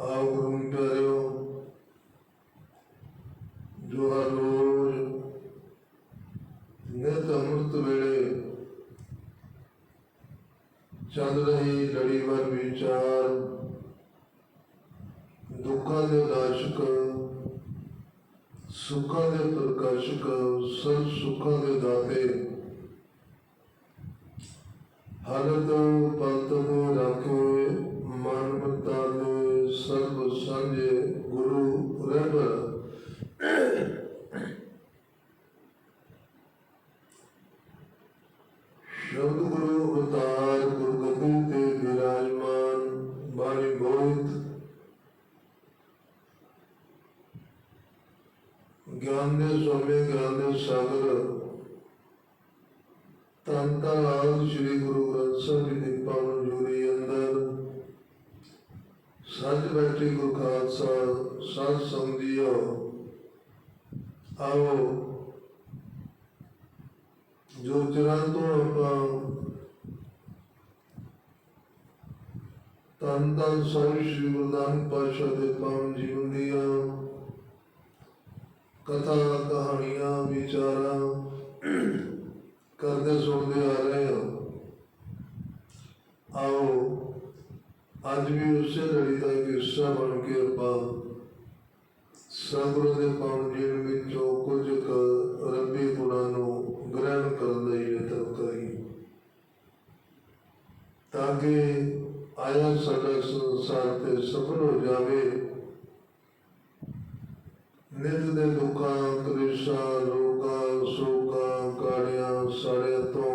ਆਓ ਗੁਰੂ ਪਿਆਰਿਓ ਜੋ ਹਰ ਰੋਜ਼ ਨਿਤ ਅੰਮ੍ਰਿਤ ਵੇਲੇ ਚੱਲ ਰਹੀ ਲੜੀਵਾਰ ਵਿਚਾਰ, ਦੁੱਖਾਂ ਦੇ ਨਾਸ਼ਕ, ਸੁੱਖਾਂ ਦੇ ਪ੍ਰਕਾਸ਼ਕ, ਸਭ ਸੁੱਖਾਂ ਦੇ ਦਾਤੇ। ਸ਼ਬਦ ਗੁਰੂ ਅਵਤਾਰ ਗੁਰਗੱਦੀ ਤੇ ਵਿਰਾਜਮਾਨ ਬਾਣੀ ਬੋਧ ਗਿਆਨ ਦੇ ਸੋਮੇ ਗਿਆਨ ਦੇ ਸਾਗਰ ਤਨ ਤਨ ਆਦ ਸ੍ਰੀ ਗੁਰੂ ਗ੍ਰੰਥ ਸਾਹਿਬ ਜੀ ਦੀ ਪਾਵਨ ਜੂਰੀ ਅੰਦਰ ਸੱਜ ਬੈਠੀ ਗੁਰੂ ਖਾਲਸਾ ਸਤ ਸੰਗਿਓ ਆਓ ਜੋ ਚਰਨ ਤੋਂ ਆਪਾਂ ਤਨ ਤਨ ਸਾਹਿਬ ਸ੍ਰੀ ਗੁਰੂ ਨਾਨਕ ਪਾਤਸ਼ਾਹ ਦੇ ਪਾਵਨ ਜੀਵਨ ਦੀਆਂ ਕਥਾ ਕਹਾਣੀਆਂ ਵਿਚਾਰਾਂ ਕਰਦੇ ਸੁਣਦੇ ਆ ਰਹੇ ਹਾਂ ਆਓ ਅੱਜ ਵੀ ਉਸੇ ਲੜੀ ਦਾ ਇੱਕ ਹਿੱਸਾ ਬਣ ਕੇ ਆਪਾਂ ਸਤਿਗੁਰੂ ਦੇ ਪਾਵਨ ਜੀਵਨ ਵਿੱਚੋਂ ਕੁਝ ਕੁ ਰੱਬੀ ਗੁਣਾਂ ਨੂੰ ਗ੍ਰਹਿਣ ਕਰਨ ਦਾ ਯਤਨ ਕਰੀਏ ਤਾਂ ਕਿ ਆਇਆ ਸਾਡਾ ਸੰਸਾਰ ਤੇ ਸਫਲ ਹੋ ਜਾਵੇ ਨਿਤ ਦੇ ਦੁੱਖਾਂ ਕਲੇਸ਼ਾਂ ਰੋਗਾਂ ਸੋਗਾਂ ਕਾੜਿਆਂ ਸਾੜਿਆਂ ਤੋਂ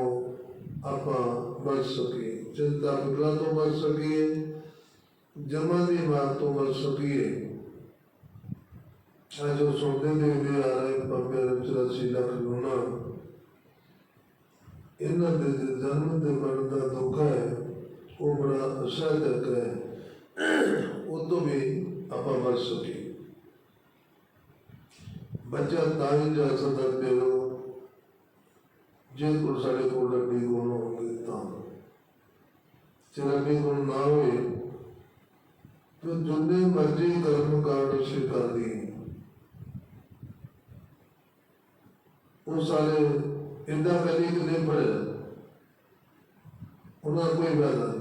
ਆਪਾਂ ਬਚ ਸਕੀਏ ਚਿੰਤਾ ਫਿਕਰਾਂ ਤੋਂ ਬਚ ਸਕੀਏ ਜਮਾਂ ਦੀ ਮਾਰ ਤੋਂ ਬਚ ਸਕੀਏ। ਆ ਜੋ ਸੁਣਦੇ ਦੇਖਦੇ ਆ ਰਹੇ ਪਰਪੇ 84 ਲੱਖ ਲੂਣਾ। ਇਹਨਾਂ ਦੇ ਜਨਮ ਦੇ ਮਰਨ ਦਾ ਦੁੱਖ ਹੈ, ਉਹ ਬੜਾ ਅਸਹਿਜਕ ਹੈ। ਉਹ ਤੋਂ ਵੀ ਆਪਾਂ ਬਚ ਸਕੀਏ। ਬੱਚਾ ਤਾਂ ਹੀ ਜਾ ਸਕਦਾ ਪਿਓ। ਜੇ ਕੋਲ ਸਾਡੇ ਕੋਲ ਰੱਬੀ ਗੁਣ ਹੋਣਗੇ ਤਾਂ। ਜੇ ਗੁਣ ਨਾ ਹੋਏ, ਤਾਂ ਜਿੰਨੇ ਮਰਜ਼ੀ ਕਰਮ ਕਾਂਡ ਅਸੀਂ ਕਰ ਉਹ ਸਾਰੇ ਇੰਦਾ ਕਦੀ ਕਿਤੇ ਪੜਿਆ ਉਹਨਾਂ ਦਾ ਕੋਈ ਫਾਇਦਾ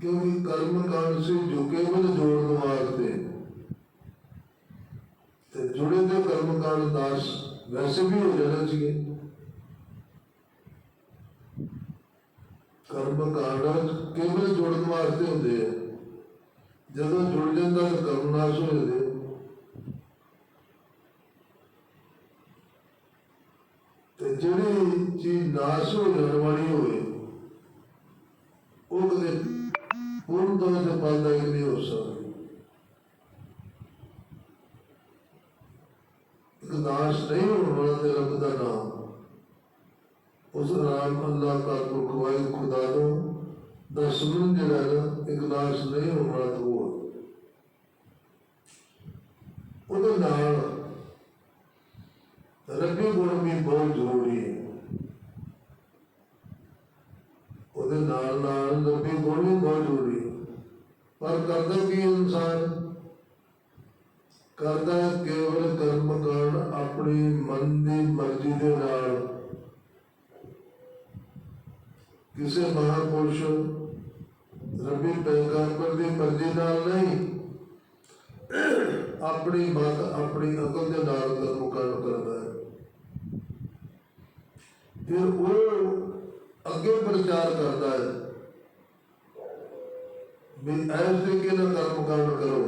ਕਿਉਂਕਿ ਕਰਮ ਕਾਂਡ ਸੇ ਜੋ ਕੇਵਲ ਜੋੜਨ ਵਾਸਤੇ ਤੇ ਜੁੜੇ ਦੇ ਕਰਮ ਕਾਂਡ ਦਾਸ ਵੈਸੇ ਵੀ ਹੋ ਜਾਣਾ ਚਾਹੀਏ ਕਰਮ ਕਾਂਡ ਕੇਵਲ ਜੁੜਨ ਵਾਸਤੇ ਹੁੰਦੇ ਆ? ਜਦੋਂ ਜੁੜ ਜਾਂਦਾ ਤਾਂ ਕਰਮ ਨਾਸ਼ ਹੋ ਜਾਂਦੇ ਤੇ ਜਿਹੜੀ ਚੀਜ਼ ਨਾਸ਼ ਹੋ ਜਾਣ ਵਾਲੀ ਹੋਵੇ, ਉਹ ਕਦੇ ਪੂਰਨ ਤੌਰ ਤੇ ਪਾਲਦਾ ਹੀ ਨਹੀਂ ਹੋ ਸਕਦਾ। ਨਾਸ਼ ਨਹੀਂ ਹੋਣ ਵਾਲਾ ਤੇ ਰੱਬ ਦਾ ਨਾਮ। ਉਸ ਨਾਮ ਅੱਲਾਹ ਦਾ ਖੁਵਾਈ ਖੁਦਾ ਦਾ ਦਾ ਸੁਣਨ ਜਿਹੜਾ ਨਾ, ਇੱਕ ਨਹੀਂ ਹੋਣ ਵਾਲਾ ਉਹਦੇ ਨਾਲ ਰੱਬੀ ਗੁਣ ਵੀ ਬਹੁਤ ਜ਼ਰੂਰੀ ਹੈ। ਉਹਦੇ ਨਾਲ ਨਾਲ ਰੱਬੀ ਗੁਣ ਵੀ ਬਹੁਤ ਜ਼ਰੂਰੀ ਪਰ ਕਰਦਾ ਕੀ ਇਨਸਾਨ? ਕਰਦਾ ਕੇਵਲ ਕਰਮ ਕਰਨ ਆਪਣੀ ਮਨ ਦੀ ਮਰਜ਼ੀ ਦੇ ਨਾਲ। ਕਿਸੇ ਮਹਾਪੁਰਸ਼ ਰੱਬੀ ਪੈਗੰਬਰ ਦੀ ਮਰਜ਼ੀ ਨਾਲ ਨਹੀਂ, ਆਪਣੀ ਮਤ, ਆਪਣੀ ਅਕਲ ਦੇ ਨਾਲ ਕਰਮ ਕਰਨ ਕਰਦਾ ਹੈ। ਫਿਰ ਉਹ ਅੱਗੇ ਪ੍ਰਚਾਰ ਕਰਦਾ ਹੈ ਵੀ ਐਸ ਤਰੀਕੇ ਨਾਲ ਕਰਮ ਕਾਂਡ ਕਰੋ।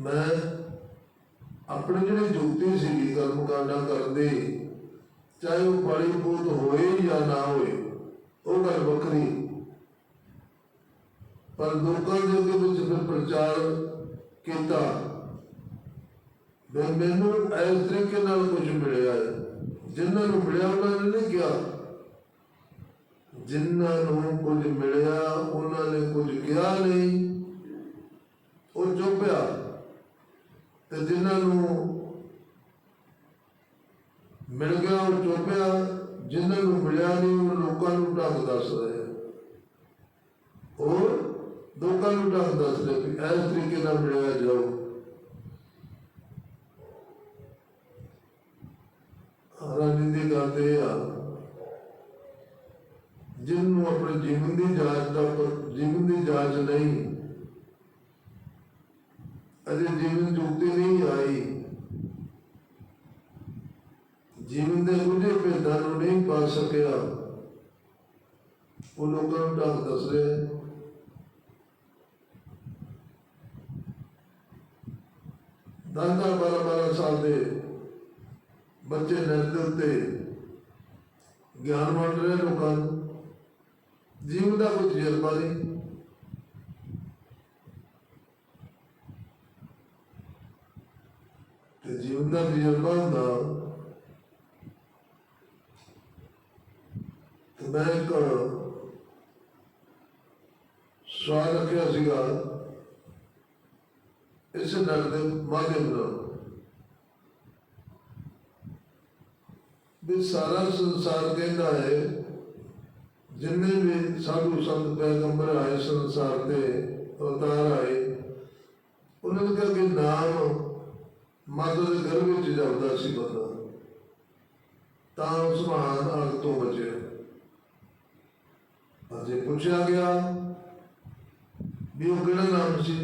ਮੈਂ ਆਪਣੀ ਜਿਹੜੀ ਜੁਗਤੀ ਸੀ ਕਰਮ ਕਾਂਡਾਂ ਕਰਦੇ ਚਾਹੇ ਉਹ ਬੜੀ ਬੂਤ ਹੋਏ ਜਾਂ ਨਾ ਹੋਏ, ਉਹ ਗੱਲ ਵੱਖਰੀ ਪਰ ਲੋਕਾਂ ਦੇ ਅੱਗੇ ਵਿੱਚ ਫਿਰ ਪ੍ਰਚਾਰ ਕੀਤਾ। ਵੀ ਮੈਨੂੰ ਇਸ ਤਰੀਕੇ ਨਾਲ ਕੁਝ ਮਿਲਿਆ ਹੈ। ਜਿਨ੍ਹਾਂ ਨੂੰ ਮਿਲਿਆ, ਉਹਨਾਂ ਨੇ ਨਹੀਂ ਕਿਹਾ। ਜਿਨ੍ਹਾਂ ਨੂੰ ਕੁਝ ਮਿਲਿਆ, ਉਹਨਾਂ ਨੇ ਕੁਝ ਕਿਹਾ ਨਹੀਂ। ਉਹ ਚੁੱਪਿਆ ਤੇ ਜਿਨ੍ਹਾਂ ਨੂੰ ਮਿਲ ਗਿਆ ਉਹ ਚੁੱਪਿਆ ਜਿਨ੍ਹਾਂ ਨੂੰ ਮਿਲਿਆ ਨਹੀਂ ਉਹ ਲੋਕਾਂ ਨੂੰ ਢੰਗ ਦੱਸ ਰਿਹਾ ਆ। ਹੋਰ ਲੋਕਾਂ ਨੂੰ ਢੰਗ ਦੱਸਦੇ ਵੀ ਇਸ ਤਰੀਕੇ ਨਾਲ ਮਿਲਿਆ ਜਾਓ ਰਾਜਨੀਤੀ ਕਰਦੇ ਆ, ਜਿਹਨੂੰ ਆਪਣੇ ਜੀਵਨ ਦੀ ਜਾਂਚ ਦਾ ਜੀਵਨ ਦੀ ਜਾਂਚ ਨਹੀਂ, ਅਜੇ ਜੀਵਨ ਜੁਗਤੀ ਨਹੀਂ ਆਈ ਜੀਵਨ ਦੇ ਗੁਝੇ ਭੇਦਾਂ ਨੂੰ ਨਹੀਂ ਪਾ ਸਕਿਆ। ਉਹ ਲੋਕਾਂ ਨੂੰ ਢੰਗ ਦੱਸ ਰਿਹਾ ਹੈ। ਦਸ ਦਸ ਬਾਰਾਂ ਬਾਰਾਂ ਸਾਲ ਦੇ ਬੱਚੇ ਨੈਟ ਦੇ ਉੱਤੇ ਗਿਆਨ ਵੰਡ ਰਹੇ ਲੋਕਾਂ ਨੂੰ। ਜੀਵਨ ਦਾ ਕੋਈ ਤਜਰਬਾ ਨਹੀਂ। ਤੇ ਜੀਵਨ ਦਾ ਤਜਰਬਾ ਹੁੰਦਾ ਤੇ ਮੈਂ ਇੱਕ ਸਵਾਲ ਰੱਖਿਆ ਸੀਗਾ। ਇਸ ਨਾਲ ਦੇ ਮਾਧਿਅਮ ਨਾਲ। ਵੀ ਸਾਰਾ ਸੰਸਾਰ ਕਹਿੰਦਾ ਹੈ, ਜਿੰਨੇ ਵੀ ਸਾਧੂ ਸੰਤ ਪੈਗੰਬਰ ਆਏ ਸੰਸਾਰ ਤੇ ਅਵਤਾਰ ਆਏ, ਉਹਨਾਂ ਨੇ ਕਿਹਾ ਕਿ ਨਾਮ ਮਾਤਾ ਦੇ ਗਰਭ ਵਿੱਚ ਜਾਂਦਾ ਸੀ ਬੰਦਾ। ਤਾਂ ਉਸ ਮਹਾਨ ਅੱਗ ਤੋਂ ਬਚਿਆ। ਅਜੇ ਪੁੱਛਿਆ ਗਿਆ ਵੀ ਉਹ ਕਿਹੜਾ ਨਾਮ ਸੀ?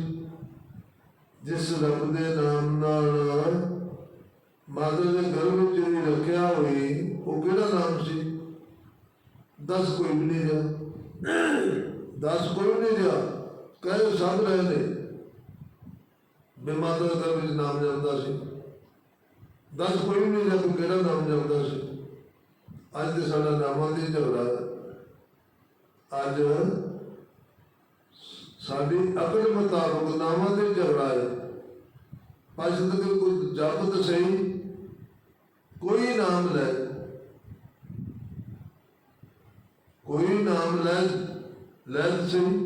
ਜਿਸ ਰੱਬ ਦੇ ਨਾਮ ਨਾਲ ਮਾਤਾ ਦੇ ਗਰਭ ਵਿੱਚ ਜਿਹੜੀ ਰੱਖਿਆ ਹੋਈ, ਉਹ ਕਿਹੜਾ ਨਾਮ ਸੀ? ਦਸ ਕੋਈ ਵੀ ਨਹੀਂ ਰਿਹਾ ਦਸ ਕੋਈ ਵੀ ਨਹੀਂ ਰਿਹਾ ਕਹੇ ਸਭ ਰਹੇ ਨੇ ਵੀ ਮਾਤਾ ਦੇ ਗਰਭ ਵਿੱਚ ਨਾਮ ਜਪਦਾ ਸੀ। ਦਸ ਕੋਈ ਵੀ ਨਹੀਂ ਰਿਹਾ ਕੋਈ ਕਿਹੜਾ ਨਾਮ ਜਪਦਾ ਸੀ। ਅੱਜ ਤੇ ਸਾਡਾ ਨਾਮਾਂ ਦੀ ਝਗੜਾ ਹੈ। ਅੱਜ ਸਾਡੀ ਅਕਲ ਮੁਤਾਬਕ ਨਾਮਾਂ ਦੇ ਝਗੜਾ ਹੈ। ਪੰਜ ਕੋਈ ਜਪ ਸਹੀ ਕੋਈ ਨਾਮ ਲੈ, ਕੋਈ ਨਾਮ ਲੈ ਲੈ ਤਾਂ ਸਹੀ।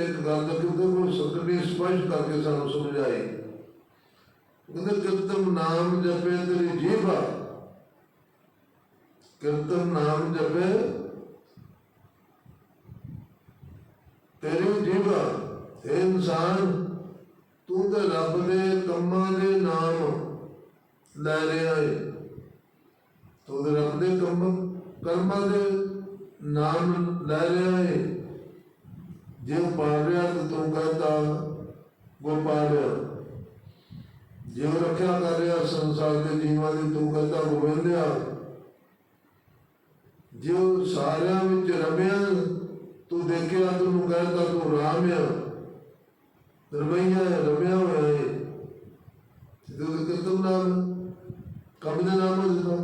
ਇੱਕ ਗੱਲ ਦਾ ਕਿਉਂਕਿ ਉਹ ਸਤਿ ਸਪਸ਼ਟ ਕਰਕੇ ਸਾਨੂੰ ਸਮਝਾਈ ਕਹਿੰਦੇ, ਕਿਰਤਮ ਨਾਮ ਜਪੇ ਤੇਰੀ ਜੀਭਾ। ਕਿਰਤਮ ਨਾਮ ਜਪੇ ਤੇਰੀ ਜੀਭਾ ਇਹ ਇਨਸਾਨ, ਤੂੰ ਤੇ ਰੱਬ ਦੇ ਕੰਮਾਂ ਦੇ ਨਾਮ ਲੈ ਰਿਹਾ ਏ। ਤੂੰ ਤੇ ਰੱਬ ਦੇ ਕੰਮ, ਕਰਮਾਂ ਦੇ ਨਾਮ ਲੈ ਰਿਹਾ ਏ। ਜੇ ਉਹ ਰਿਹਾ ਤਾਂ ਤੂੰ ਕਹਤਾ ਉਹ ਪਾਲ ਰਿਹਾ ਜੇ ਰੱਖਿਆ ਕਰ ਰਿਹਾ ਸੰਸਾਰ ਦੇ ਜੀਵਾਂ ਦੀ, ਤੂੰ ਕਹਤਾ ਗੋਬਿੰਦਿਆ। ਜੇ ਸਾਰਿਆਂ ਵਿੱਚ ਰਮਿਆ ਤੂੰ ਰਾਮ ਰਮਿਆ ਹੋਇਆ ਹੈ ਜਦੋਂ ਕਿਤਮ ਨਾਮ ਕਬ ਦੇ ਨਾਮ ਦਿੱਤਾ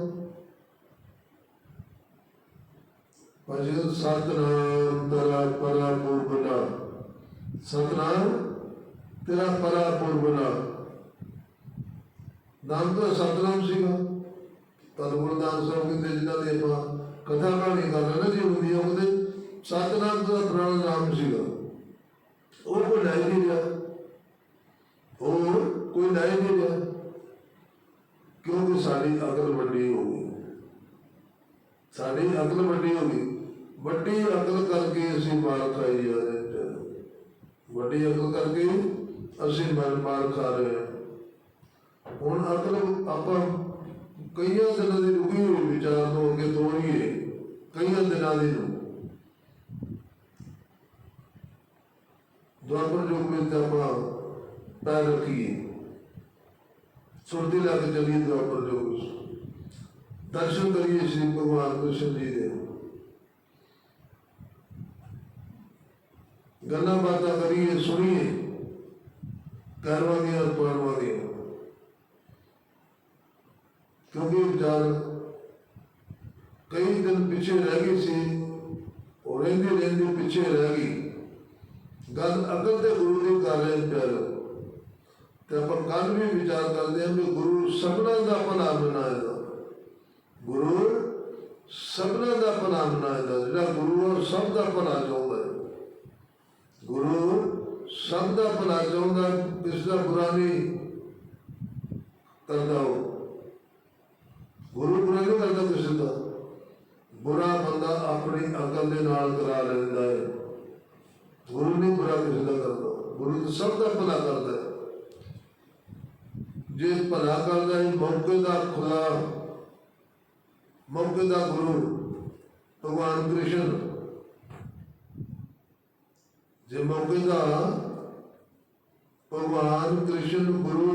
ਭਜਨ ਸਤਨਾਮ ਤੇਰਾ ਪਰਾ ਪੁਰਬਨਾ ਸਤਨਾਮ ਤੇਰਾ ਪਰਾ ਪੁਰਬਨਾ ਨਾਮ ਤਾਂ ਸਤਨਾਮ ਸੀਗਾ। ਪਰ ਗੁਰਦਾਸ ਸਾਹਿਬ ਕਹਿੰਦੇ, ਜਿਨ੍ਹਾਂ ਦੀ ਆਪਾਂ ਕਥਾ ਕਹਾਣੀ ਕਰ ਰਹੇ ਨਾ, ਜੀ ਹੁੰਦੀ ਆ ਉਹਦੇ ਸਤਨਾਮ ਦਾ ਪੁਰਾਣਾ ਨਾਮ ਸੀਗਾ। ਉਹ ਕੋਈ ਰਿਹਾ। ਉਹ ਕੋਈ ਲੈ ਨਹੀਂ ਰਿਹਾ। ਕਿਉਂਕਿ ਸਾਡੀ ਅਕਲ ਵੱਡੀ ਹੋ ਗਈ। ਸਾਡੀ ਅਕਲ ਵੱਡੀ ਹੋ ਗਈ। ਵੱਡੀ ਅਕਲ ਕਰਕੇ ਅਸੀਂ ਮਾਰ ਖਾਈ ਜਾ ਰਹੇ ਹਾਂ ਵੱਡੀ ਅਕਲ ਕਰਕੇ ਅਸੀਂ ਮਾਰ ਮਾਰ ਖਾ ਰਹੇ ਹਾਂ। ਹੁਣ ਅਕਲ ਆਪਾਂ ਕਈਆਂ ਦਿਨਾਂ ਦੀ ਰੁਕੀ ਹੋਈ ਵਿਚਾਰ ਤੋਂ ਅੱਗੇ ਤੋੜੀਏ ਕਈਆਂ ਦਿਨਾਂ ਦੀ ਨੂੰ ਦੁਆਪਰ ਯੁੱਗ ਵਿੱਚ ਆਪਾਂ ਪੈਰ ਰੱਖੀਏ ਸੁਰਤੀ ਲਾ ਕੇ ਚੱਲੀਏ ਦੁਆਪਰ ਯੁੱਗ ਵਿੱਚ ਦਰਸ਼ਨ ਕਰੀਏ ਸ਼੍ਰੀ ਭਗਵਾਨ ਕ੍ਰਿਸ਼ਨ ਜੀ ਦੇ ਗੱਲਾਂ ਬਾਤਾਂ ਕਰੀਏ ਸੁਣੀਏ ਕਰਵਾ ਦੀਆਂ ਪੜਵਾ ਦੀਆਂ ਕਿਉਂਕਿ ਵਿਚਾਰ ਕਈ ਦਿਨ ਪਿੱਛੇ ਰਹਿ ਗਈ ਸੀ ਉਹ ਰਹਿੰਦੀ ਰਹਿੰਦੀ ਪਿੱਛੇ ਰਹਿ ਗਈ ਗੱਲ ਅਕਲ ਤੇ ਗੁਰੂ ਦੀ ਕਰ ਰਹੇ ਪਿਆਰ। ਤੇ ਆਪਾਂ ਕੱਲ ਵੀ ਵਿਚਾਰ ਕਰਦੇ ਹਾਂ ਵੀ ਗੁਰੂ ਸਭਨਾਂ ਦਾ ਭਲਾ ਬਣਾਏਗਾ ਗੁਰੂ ਸਭਨਾਂ ਦਾ ਭਲਾ ਬਣਾਏਗਾ ਜਿਹੜਾ ਗੁਰੂ ਉਹ ਸਭ ਦਾ ਭਲਾ ਚਾਹੁੰਦਾ ਹੈ। ਗੁਰੂ ਸਭ ਦਾ ਭਲਾ ਚਾਹੁੰਦਾ ਕਿਸ ਦਾ ਬੁਰਾ ਨਹੀਂ ਕਰਦਾ ਉਹ। ਗੁਰੂ ਬੁਰਾ ਨਹੀਂ ਕਰਦਾ ਕਿਸੇ ਦਾ। ਬੁਰਾ ਬੰਦਾ ਆਪਣੀ ਅਕਲ ਦੇ ਨਾਲ ਕਰਾ ਲੈਂਦਾ ਹੈ ਗੁਰੂ ਨਹੀਂ ਬੁਰਾ ਕਿਸੇ ਦਾ ਕਰਦਾ ਗੁਰੂ ਤਾਂ ਸਭ ਦਾ ਭਲਾ ਕਰਦਾ ਹੈ। ਜੇ ਭਲਾ ਕਰਦਾ ਹੈ, ਮੌਕੇ ਦਾ ਖੁਦਾ ਮੌਕੇ ਦਾ ਗੁਰੂ, ਭਗਵਾਨ ਕ੍ਰਿਸ਼ਨ। ਜੇ ਮੌਕੇ ਦਾ ਭਗਵਾਨ ਕ੍ਰਿਸ਼ਨ ਗੁਰੂ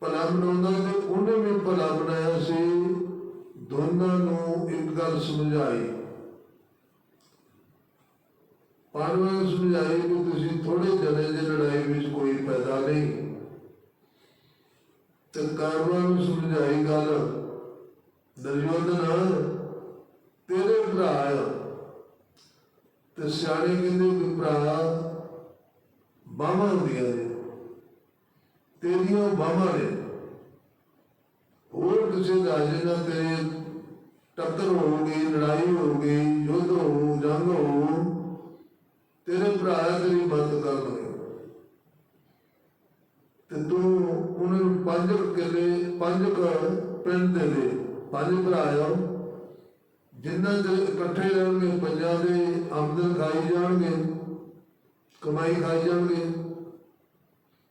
ਭਲਾ ਬਣਾਉਂਦਾ ਤੇ ਉਹਨੇ ਵੀ ਭਲਾ ਬਣਾਇਆ ਸੀ। ਦੋਨਾਂ ਨੂੰ ਇੱਕ ਗੱਲ ਸਮਝਾਈ। ਪਾਂਡਵਾਂ ਨੂੰ ਸਮਝਾਈ ਕਿ ਤੁਸੀਂ ਥੋੜੇ ਜਣੇ ਦੀ ਲੜਾਈ ਵਿੱਚ ਕੋਈ ਪੈਦਾ ਨਹੀਂ। ਤੇ ਕੌਰਵਾਂ ਨੂੰ ਸਮਝਾਈ ਗੱਲ। ਦੁਰਯੋਧਨ ਤੇਰੇ ਭਰਾ ਤੇ ਸਿਆਣੇ ਕਹਿੰਦੇ ਵੀ ਭਰਾ ਬਾਹਾਂ ਹੁੰਦੀਆਂ ਨੇ। ਤੇਰੀਆਂ ਬਾਹਾਂ ਨੇ। ਹੋਰ ਕਿਸੇ ਰਾਜੇ ਨਾਲ ਤੇਰੇ ਟੱਕਰ ਹੋਊਗੀ ਲੜਾਈ ਹੋਊਗੀ ਯੁੱਧ ਹੋਊ ਜੰਗ ਹੋਊ ਤੇਰੇ ਭਰਾ ਤੇਰੀ ਮਦਦ ਕਰਨਗੇ ਤੇ ਤੂੰ ਉਹਨਾਂ ਪੰਜ ਕਿੱਲੇ, ਪੰਜ ਪਿੰਡ ਦੇ ਦੇ, ਪੰਜ ਭਰਾ ਆ। ਜਿੰਨਾ ਚਿਰ ਇਕੱਠੇ ਰਹਿਣਗੇ, ਪੰਜਾਂ ਦੇ ਆਮਦਨ ਖਾਈ ਜਾਣਗੇ, ਕਮਾਈ ਖਾਈ ਜਾਣਗੇ।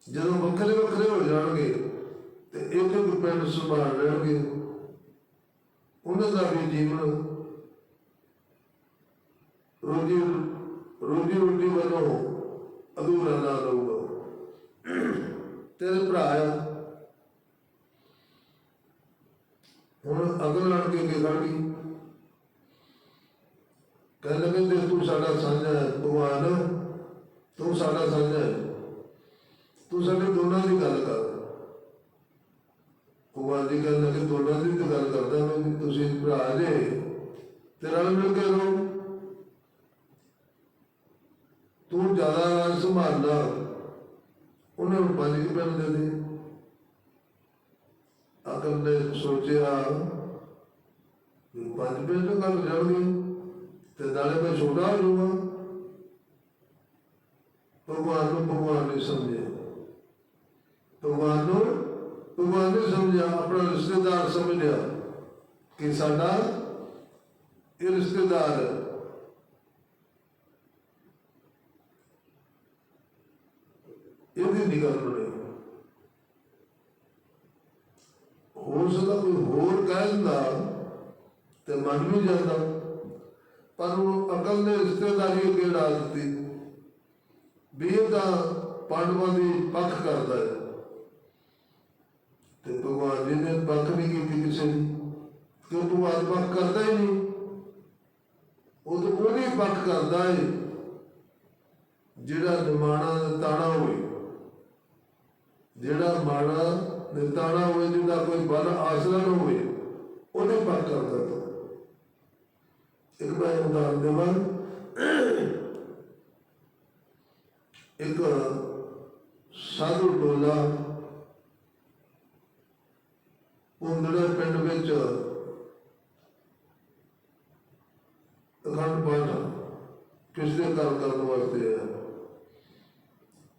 ਜਦੋਂ ਵੱਖਰੇ ਵੱਖਰੇ ਹੋ ਜਾਣਗੇ, ਤੇ ਇੱਕ ਇੱਕ ਪਿੰਡ ਸੰਭਾਲ ਲੈਣਗੇ। ਉਹਨਾਂ ਦਾ ਵੀ ਜੀਵਨ ਰੋਜੀ ਰੋਜੀ ਰੋਟੀ ਵੱਲੋਂ ਅਧੂਰਾ ਨਾ ਰਹੂਗਾ ਤੇਰੇ ਭਰਾ ਆ। ਹੁਣ ਅਗਲ ਲੜ ਕੇ ਅੱਗੇ ਖੜ ਗਈ ਕਹਿਣ ਲੱਗੇ ਤੇ ਤੂੰ ਸਾਡਾ ਸਾਂਝਾ ਹੈ ਭਗਵਾਨ ਤੂੰ ਸਾਡਾ ਸਾਂਝਾ ਹੈ। ਤੂੰ ਸਾਡੇ ਦੋਨਾਂ ਦੀ ਗੱਲ ਕਰ। ਭਗਵਾਨ ਦੀ ਗੱਲ ਲੱਗੇ, ਦੋਨਾਂ ਦੀ ਗੱਲ ਕਰਦਾ ਮੈਂ ਤੁਸੀਂ ਭਰਾ ਜੇ। ਤੇ ਰਲ ਮਿਲ ਕੇ ਰਹੋ। ਤੂੰ ਜ਼ਿਆਦਾ ਰਾਜ ਸੰਭਾਲਦਾ ਉਹਨਾਂ ਨੂੰ ਪੰਜ ਕੁ ਪਿੰਡ ਦੇ ਦੇ ਅਕਲ ਨੇ ਸੋਚਿਆ ਵੀ ਪੰਜ ਪਿੰਡ ਗੱਲ ਜਾਣਗੇ ਤੇ ਨਾਲੇ ਮੈਂ ਛੋਟਾ ਹੋ ਜਾਊਗਾ ਭਗਵਾਨ ਨੂੰ ਭਗਵਾਨ ਨੇ ਸਮਝਿਆ ਭਗਵਾਨ ਨੂੰ ਭਗਵਾਨ ਨੇ ਸਮਝਿਆ ਆਪਣਾ ਰਿਸ਼ਤੇਦਾਰ ਸਮਝਿਆ ਕਿ ਸਾਡਾ ਇਹ ਰਿਸ਼ਤੇਦਾਰ ਹੈ ਇਹਦੀ ਨਿਗਾਹ ਬਣੇ ਹੋ ਸਕਦਾ ਕੋਈ ਹੋਰ ਕਹਿ ਦਿੰਦਾ ਤੇ ਮੰਨ ਵੀ ਜਾਂਦਾ। ਪਰ ਉਹ ਅਕਲ ਨੇ ਰਿਸ਼ਤੇਦਾਰੀ ਅੱਗੇ ਡਾ ਦਿੱਤੀ ਵੀ ਇਹ ਤਾਂ ਪਾਂਡਵਾਂ ਦੀ ਪੱਖ ਕਰਦਾ ਹੈ। ਤੇ ਭਗਵਾਨ ਜੀ ਨੇ ਪੱਖ ਨਹੀਂ ਕੀਤੀ ਕਿਸੇ ਦੀ ਕਿਉਂ ਭਗਵਾਨ ਪੱਖ ਕਰਦਾ ਹੀ ਨਹੀਂ? ਉਹ ਤਾਂ ਉਹਦੀ ਪੱਖ ਕਰਦਾ ਹੈ। ਜਿਹੜਾ ਨਿਮਾਣਾ ਤਾਣਾ ਹੋਵੇ ਜਿਹੜਾ ਮਾਣਾ ਨਿਤਾਣਾ ਹੋਵੇ, ਜਿਹਦਾ ਕੋਈ ਬਲ, ਆਸਰਾ ਨਾ ਹੋਵੇ, ਉਹਨੇ ਪੱਖ ਕਰ ਦਿੱਤਾ ਇੱਕ ਮੈਂ ਉਦਾਹਰਨ ਦੇਵਾਂ। ਇੱਕ ਸਾਧੂ ਟੋਲਾ ਪੁੰਦੜੇ ਪਿੰਡ ਵਿੱਚ ਅਖੰਡ ਪਾਠ ਕਿਸ ਦੇ ਘਰ ਕਰਨ ਵਾਸਤੇ ਆਇਆ।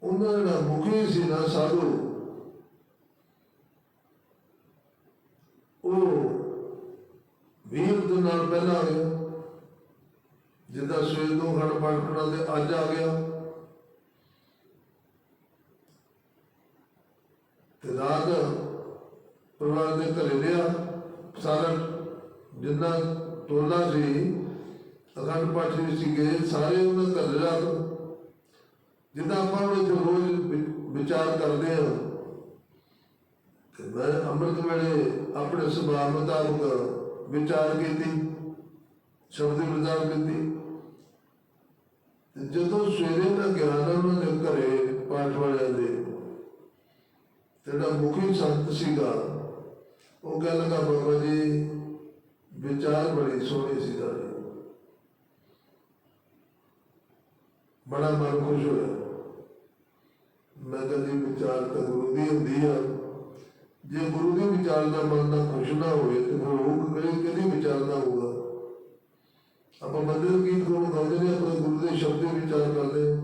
ਉਹਨਾਂ ਦਾ ਮੁਖੀ ਸੀ ਨਾ ਸਾਧੂ ਉਹ ਵੀਰ ਦੇ ਨਾਲ ਪਹਿਲਾਂ ਆ। ਗਿਆ ਜਿੱਦਾਂ ਸਵੇਰ ਨੂੰ ਖੜ ਪਾਠਣਾ ਤੇ ਅੱਜ ਆ ਗਿਆ। ਤੇ ਰਾਤ ਪਰਿਵਾਰ ਦੇ ਘਰੇ ਲਿਆ ਸਾਰਾ ਜਿੰਨਾ ਟੋਲਾ ਸੀ, ਅਖੰਡ ਪਾਠੀ ਸੀਗੇ ਸਾਰੇ ਉਹਨਾਂ ਦੇ ਘਰੇ ਰਾਤ। ਜਿੱਦਾਂ ਆਪਾਂ ਹੁਣ ਰੋਜ਼ ਵਿਚਾਰ ਕਰਦੇ ਹਾਂ ਕਿ ਮੈਂ ਅੰਮ੍ਰਿਤ ਵੇਲੇ ਆਪਣੇ ਸੁਭਾਅ ਮੁਤਾਬਕ ਵਿਚਾਰ ਕੀਤੀ। ਸ਼ਬਦ ਵਿਚਾਰ ਕੀਤੀ ਜਦੋਂ ਸਵੇਰੇ ਦਾ ਗਿਆਨ ਉਹਨਾਂ ਦੇ ਘਰੇ ਪਾਠ ਵਾਲਿਆਂ ਦੇ ਜਿਹੜਾ ਮੁਖੀ ਸੰਤ ਸੀਗਾ, ਉਹ ਕਹਿ ਲਗਾ ਬਾਬਾ ਜੀ, ਵਿਚਾਰ ਬੜੀ ਸੋਹਣੀ ਸੀ ਤੁਹਾਡੀ। ਬੜਾ ਮਨ ਖੁਸ਼ ਹੋਇਆ। ਮੈਂ ਕਿਹਾ ਜੀ, ਵਿਚਾਰ ਤਾਂ ਗੁਰੂ ਦੀ ਹੁੰਦੀ ਆ। ਜੇ ਗੁਰੂ ਦੇ ਵਿਚਾਰ ਦਾ ਮਨ ਨਾ ਖੁਸ਼ ਨਾ ਹੋਵੇ, ਤੇ ਫਿਰ ਉਹ ਕਦੇ ਕਦੇ ਵਿਚਾਰ ਨਾ ਹੋਊਗਾ? ਆਪਾਂ ਬੰਦੇ ਨੂੰ ਕੀ ਕੋਲ ਗਾਉਂਦੇ ਨੇ, ਆਪਣੇ ਗੁਰੂ ਦੇ ਸ਼ਬਦ ਦੇ ਵਿਚਾਰ ਕਰਦੇ ਹਾਂ।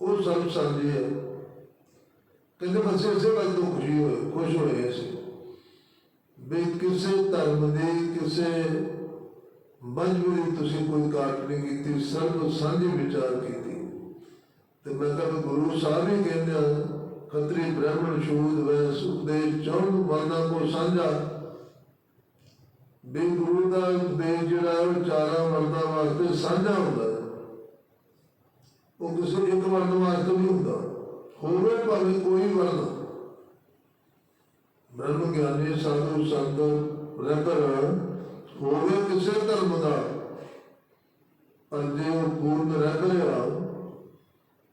ਉਹ ਸਭ ਸਾਂਝੇ ਹੈ। ਕਹਿੰਦੇ ਬਸ ਇਸੇ ਗੱਲ ਤੋਂ ਖੁਸ਼ੀ ਹੋਏ, ਖੁਸ਼ ਹੋਏ ਸੀ। ਵੀ ਕਿਸੇ ਧਰਮ ਦੀ, ਕਿਸੇ ਮਜਬੂਰੀ ਤੁਸੀਂ ਕੋਈ ਕਾਟ ਨਹੀਂ ਕੀਤੀ, ਸਰਬ ਸਾਂਝੀ ਵਿਚਾਰ ਕੀਤੀ। ਤੇ ਮੈਂ ਕਹਿੰਦਾ ਗੁਰੂ ਸਾਹਿਬ ਹੀ ਕਹਿੰਦੇ ਆ ਖੱਤਰੀ ਬ੍ਰਾਹਮਣ ਸ਼ੂਦ ਵੈਸ ਉਪਦੇਸ਼ ਚੌਂ ਵਰਨਾ ਕੋ ਸਾਂਝਾ। ਵੀ ਗੁਰੂ ਦਾ ਉਪਦੇਸ਼ ਜਿਹੜਾ ਉਹ ਚਾਰਾਂ ਵਰਨਾਂ ਵਾਸਤੇ ਸਾਂਝਾ ਹੁੰਦਾ ਹੈ। ਉਹ ਕਿਸੇ ਇੱਕ ਵਰਨ ਵਾਸਤੇ ਨਹੀਂ ਹੁੰਦਾ। ਹੋਵੇ ਭਾਵੇਂ ਕੋਈ ਵਰਨ ਬ੍ਰਹਮ ਗਿਆਨੀ, ਸਾਧੂ, ਸੰਤ ਰਹਿਬਰ ਹੋਵੇ ਕਿਸੇ ਧਰਮ ਦਾ। ਪਰ ਜੇ ਉਹ ਪੂਰਨ ਰਹਿਬਰ ਆ,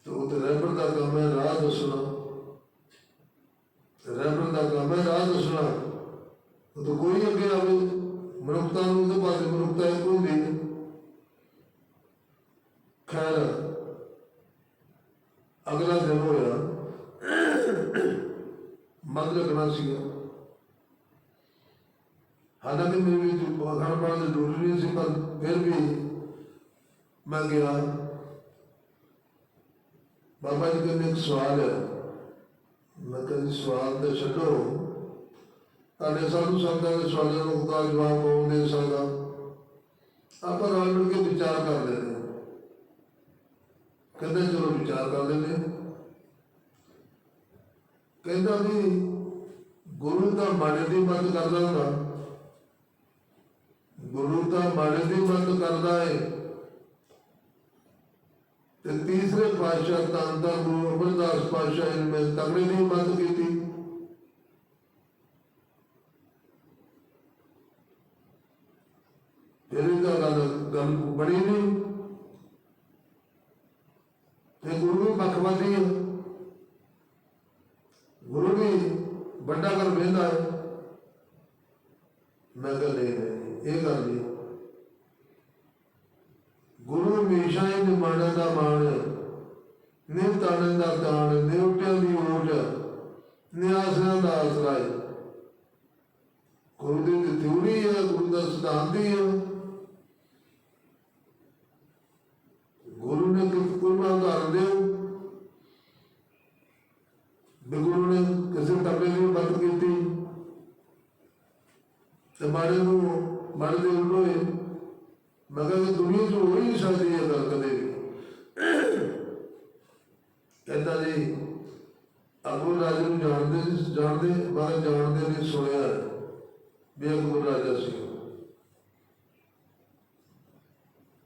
ਤੇ ਉਹ ਤੇ ਰਹਿਬਰ ਦਾ ਕੰਮ ਹੈ ਰਾਹ ਦੱਸਣਾ। ਰਹਿਬਰ ਦਾ ਕੰਮ ਹੈ ਰਾਹ ਦੱਸਣਾ। ਉਹ ਤਾਂ ਕੋਈ ਅੱਗੇ ਆਵੇ। ਮਨੁੱਖਤਾ ਨੂੰ ਤੇ ਪਾਸੇ ਮਨੁੱਖਤਾ ਇੱਕ ਹੁੰਦੀ ਹੈ। ਖੈਰ, ਅਗਲਾ ਦਿਨ ਹੋਇਆ। ਮੱਧ ਲੱਗਣਾ ਸੀਗਾ। ਹਾਲਾਂਕਿ ਮੇਰੇ ਵਿੱਚ ਖਾਣ ਪਾਣ ਦੀ ਜ਼ਰੂਰੀ ਨਹੀਂ ਸੀ, ਪਰ ਫਿਰ ਵੀ ਮੈਂ ਗਿਆ। ਬਾਬਾ ਜੀ ਕਹਿੰਦੇ ਇੱਕ ਸਵਾਲ ਹੈ। ਮੈਂ ਕਹਿੰਦੀ ਸਵਾਲ ਤੇ ਛੱਡੋ। ਤੁਹਾਡੇ ਸਾਧੂ ਸੰਤਾਂ ਦੇ ਸਵਾਲਾਂ ਨੂੰ ਦਾ ਜਵਾਬ ਕੌਣ ਦੇ ਸਕਦਾ। ਆਪਾਂ ਰਲ ਮਿਲ ਕੇ ਵਿਚਾਰ ਕਰ ਲੈਂਦੇ ਹਾਂ। ਕਹਿੰਦਾ ਚਲੋ ਵਿਚਾਰ ਕਰ ਲੈਂਦੇ ਕਹਿੰਦਾ ਵੀ ਗੁਰੂ ਤਾਂ ਮਾੜੇ ਦੀ ਮਦਦ ਕਰਦਾ ਹੁੰਦਾ। ਗੁਰੂ ਤਾਂ ਮਾੜੇ ਦੀ ਮਦਦ ਕਰਦਾ ਹੈ ਤੇ ਤੀਸਰੇ ਪਾਤਸ਼ਾਹ ਤਾਂ ਤਾਂ ਗੁਰੂ ਅਮਰਦਾਸ ਪਾਤਸ਼ਾਹ ਨੇ ਮੈਂ ਤਗੜੇ ਦੀ ਮਦਦ ਕੀਤੀ। ਫਿਰ ਇਹਦਾ ਗੱਲ ਗੱਲ ਬਣੀ ਨਹੀਂ ਤੇ ਗੁਰੂ ਵੀ ਪੱਖਵਾਦੀ ਹੈ ਗੁਰੂ ਵੀ ਵੱਡਾ ਕਰ ਵੇਂਦਾ ਹੈ ਮੈਂ ਕਿਹਾ ਨਹੀਂ ਨਹੀਂ ਇਹ ਗੱਲ ਨਹੀਂ ਗੁਰੂ ਹਮੇਸ਼ਾ ਹੀ ਨਿਮਾਣਾ ਦਾ ਮਾਣ ਨਿਵ ਤਾਣਨ ਦਾ ਤਾਣ ਨਿਵਟਿਆਂ ਦੀ ਓਟ ਨਿਆਸਰਾਂ ਦਾ ਆਸਰਾ ਹੈ ਗੁਰੂ ਦੀ ਤੇ ਥਿਊਰੀ ਹੈ ਗੁਰੂ ਦਾ ਸਿਧਾਂਤ ਹੀ ਹੈ ਗੁਰੂ ਨੇ ਕਿ ਕੋਈ ਨਾ ਉਦਾਹਰਨ ਦਿਓ ਵੀ ਗੁਰੂ ਨੇ ਕਿਸੇ ਤਬਲੇ ਦੀ ਮਦਦ ਕੀਤੀ। ਤੇ ਮਾੜੇ ਨੂੰ ਮਾੜੇ ਦੇ ਉਲਟ ਹੋਏ ਦੁਨੀਆ 'ਚ ਹੋ ਹੀ ਨਹੀਂ ਸਕਦੀ ਇਹ ਗੱਲ ਕਦੇ ਵੀ। ਕਹਿੰਦਾ ਜੀ, ਅਕਬਰ ਰਾਜੇ ਨੂੰ ਜਾਣਦੇ ਜਾਣਦੇ ਬਾਰੇ ਜਾਣਦੇ ਨਹੀਂ, ਸੁਣਿਆ ਵੀ ਅਕਬਰ ਰਾਜਾ ਸੀ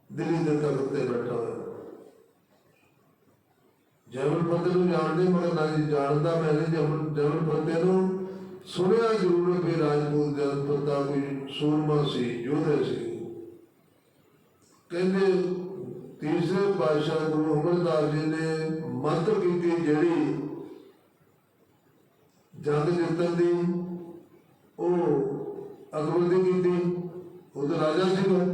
ਦਿੱਲੀ ਦੇ ਤਖਤ ਤੇ ਬੈਠਾ ਹੋਇਆ ਜੈਵਲ ਬੰਦੇ ਨੂੰ ਜਾਣਦੇ, ਮਗਰ ਨਾ ਜਾਣਦਾ, ਮੈਂ ਨਹੀਂ ਜੈਵਲ ਬੰਦੇ ਨੂੰ ਸੁਣਿਆ ਜ਼ਰੂਰ ਹੈ ਰਾਜਪੂਤ ਜਨਪਦ ਦਾ ਕੋਈ ਸੂਰਮਾ ਸੀ, ਯੋਧਾ ਸੀ। ਕਹਿੰਦੇ, ਤੀਸਰੇ ਪਾਤਸ਼ਾਹ ਗੁਰੂ ਅਮਰਦਾਸ ਜੀ ਨੇ ਮੰਤਰ ਕੀਤੀ ਜਿਹੜੀ ਜੰਗ ਜਿੱਤਣ ਦੀ, ਉਹ ਅਕਬਰ ਦੀ ਕੀਤੀ, ਉਹ ਤਾਂ ਰਾਜਾ ਸੀਗਾ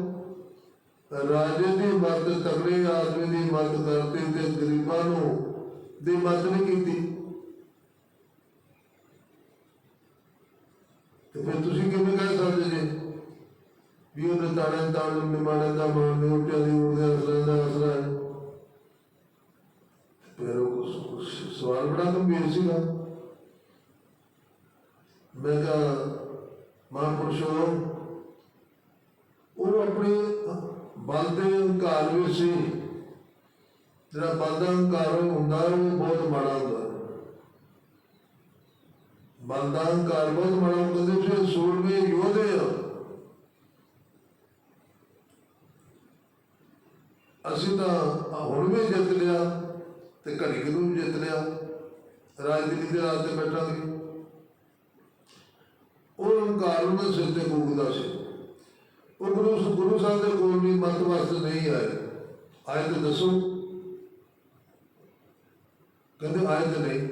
ਰਾਜੇ ਦੀ ਮਦਦ ਤਗੜੇ ਆਦਮੀ ਦੀ ਮਦਦ ਕਰਤੀ ਤੇ ਗਰੀਬਾਂ ਨੂੰ ਦੀ ਮਦਦ ਨਹੀਂ ਕੀਤੀ ਤੇ ਫਿਰ ਤੁਸੀਂ ਕਿਵੇਂ ਕਹਿ ਸਕਦੇ ਜੀ ਵੀ ਉਹਨੇ ਤਾੜੇ ਤਾੜ ਨਿਮਾਣੇ ਦਾ ਮਾਣ ਨੇ ਉੱਟਿਆ ਦੀ ਉੜਦੇ ਅਸਰਾਂ ਦਾ ਅਸਰਾ ਹੈ ਫਿਰ ਉਹ ਸ- ਸ- ਸਵਾਲ ਬੜਾ ਗੰਭੀਰ ਸੀਗਾ ਮੈਂ ਕਿਹਾ ਮਹਾਂਪੁਰਸ਼ੋ ਉਹ ਆਪਣੇ ਬਲ ਦੇ ਹੰਕਾਰ ਵਿੱਚ ਸੀ ਜਿਹੜਾ ਬਲ ਦਾ ਹੰਕਾਰ ਹੁੰਦਾ, ਉਹ ਬਹੁਤ ਮਾੜਾ ਹੁੰਦਾ। ਹੈ ਦਾ ਹੰਕਾਰ ਬਹੁਤ ਮਾੜਾ ਹੁੰਦਾ, ਤੇ ਸੂਰਮੇ ਯੋਧੇ ਆ। ਅਸੀਂ ਤਾਂ ਹੁਣ ਵੀ ਜਿੱਤ ਲਿਆ ਤੇ ਘੜੀ ਕੁ ਨੂੰ ਵੀ ਜਿੱਤ ਲਿਆ। ਰਾਜਨੀਤੀ ਦੇ ਰਾਜ ਤੇ ਬੈਠਾਂਗੇ। ਉਹ ਹੰਕਾਰ ਉਹਨਾਂ ਸਿਰ ਤੇ ਫੂਕਦਾ ਸੀ। ਉਹ ਗੁਰੂ ਗੁਰੂ ਸਾਹਿਬ ਦੇ ਕੋਲ ਵੀ ਮਤ ਵਾਸਤੇ ਨਹੀਂ ਆਏ। ਆਏ ਤਾਂ ਦੱਸੋ। ਕਹਿੰਦੇ ਆਏ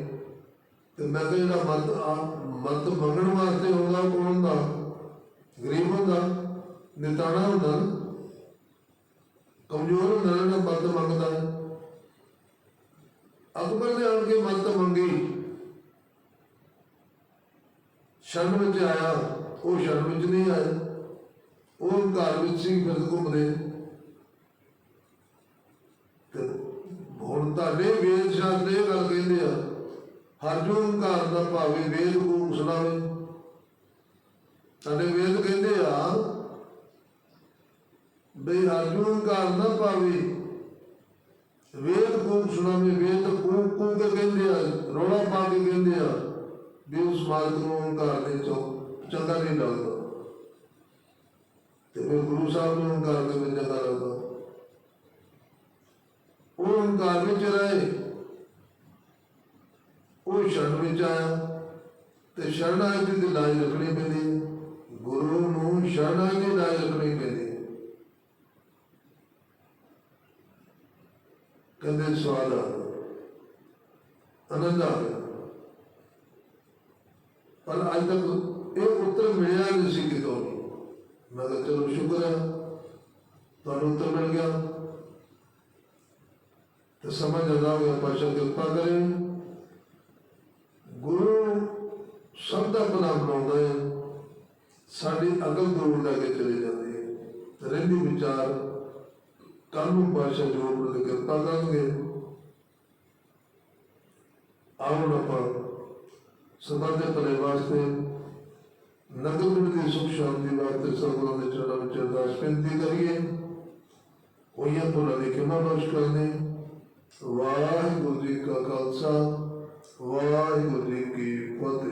ਤੇ ਮੈਂ ਕਿਹਾ ਜਿਹੜਾ ਮਤ ਆ ਮਤ ਮੰਗਣ ਵਾਸਤੇ ਆਉਂਦਾ ਉਹ ਹੁੰਦਾ? ਗਰੀਬ ਹੁੰਦਾ, ਨਿਤਾਣਾ ਹੁੰਦਾ ਕਮਜ਼ੋਰ ਹੁੰਦਾ ਨਾ ਮਤ ਮੰਗਦਾ। ਅਕਬਰ ਨੇ ਆਣ ਕੇ ਮਤ ਮੰਗੀ। ਸ਼ਰਨ ਵਿੱਚ ਆਇਆ, ਉਹ ਸ਼ਰਨ ਵਿੱਚ ਨਹੀਂ ਆਇਆ। ਉਹ ਘਰ ਵਿੱਚ ਸੀ, ਫਿਰ ਘੁੰਮਦੇ ਤੇ ਹੁਣ ਤੁਹਾਡੇ ਵੇਦ ਸ਼ਾਸਤਰ ਇਹ ਗੱਲ ਕਹਿੰਦੇ ਆ, ਹਰ ਜੋ ਦਾ ਭਾਵੇਂ ਵੇਦ ਕੋ ਸੁਣਾਵੇ। ਸਾਡੇ ਵੇਦ ਕਹਿੰਦੇ ਆ ਛੱਡ ਨੂੰ ਹੰਕਾਰ ਨਾ ਪਾਵੇ ਵੇਦ ਕੂਕ ਸੁਣਾਵੇ। ਵੇਦ ਕੂਕ ਕੂਕ ਕੇ ਕਹਿੰਦੇ ਆ, ਰੋਲਾ ਪਾ ਕੇ ਕਹਿੰਦੇ ਆ ਵੀ ਉਸ ਮਾਲਕ ਨੂੰ ਹੰਕਾਰ ਦੇ ਚੋ ਚੰਗਾ ਨਹੀਂ ਲੱਗਦਾ। ਤੇ ਗੁਰੂ ਸਾਹਿਬ ਨੂੰ ਹੰਕਾਰ ਦੇ ਵਿੱਚ ਚੰਗਾ ਲੱਗਦਾ ਉਹ ਹੰਕਾਰ ਵਿੱਚ ਰਹੇ ਉਹ ਸ਼ਰਨ ਵਿੱਚ ਆਇਆ ਤੇ ਸ਼ਰਨਾਗਤੀ ਦੀ ਲਾਜ ਰੱਖਣੀ ਪੈਂਦੀ। ਹੈ ਗੁਰੂ ਨੂੰ ਸ਼ਰਨਾਗਤੀ ਦੀ ਲਾਜ ਰੱਖਣੀ ਪੈਂਦੀ। ਹੈ ਕਹਿੰਦੇ ਸਵਾਦ ਆ। ਆਨੰਦ ਆ ਗਿਆ। ਪਰ ਅੱਜ ਤੱਕ ਇਹ ਉੱਤਰ ਮਿਲਿਆ ਨਹੀਂ ਸੀ ਕਿਤੋਂ ਵੀ। ਮੈਂ ਕਿਹਾ ਚਲੋ ਸ਼ੁਕਰ ਹੈ ਤੁਹਾਨੂੰ ਉੱਤਰ ਮਿਲ ਗਿਆ। ਤੇ ਸਮਝ ਆਉਂਦਾ ਹੋਇਆ ਪਾਸ਼ਾ ਕਿਰਪਾ ਕਰੇ ਗੁਰੂ ਸਭ ਦਾ ਭਲਾ ਬਣਾਉਂਦਾ ਹੈ ਸਾਡੀ ਅਕਲ ਦੂਰ ਲੈ ਕੇ ਚਲੇ ਜਾਂਦੀ ਹੈ ਤੇ ਰਹਿੰਦੀ ਵਿਚਾਰ ਕੱਲ ਨੂੰ ਪਾਸ਼ਾ ਜੋੜ ਦੇ ਕਿਰਪਾ ਕਰਨਗੇ। ਆਓ ਹੁਣ ਆਪਾਂ ਸਦਾ ਦੇ ਭਲੇ ਵਾਸਤੇ ਨਗਰ ਪਿੰਡ ਦੀ ਸੁਖ ਸ਼ਾਂਤੀ ਵਾਸਤੇ ਸਰਦਾਂ ਦੇ ਚਰਨਾਂ ਵਿੱਚ ਅਰਦਾਸ ਬੇਨਤੀ ਕਰੀਏ। ਹੋਈਆਂ ਭੁੱਲਾਂ ਦੀ ਖਿਮਾ ਬਖਸ਼ ਕਰਨੇ ਵਾਹਿਗੁਰੂ ਜੀ ਕਾ ਖਾਲਸਾ, ਵਾਹਿਗੁਰੂ ਜੀ ਕੀ ਫਤਿਹ।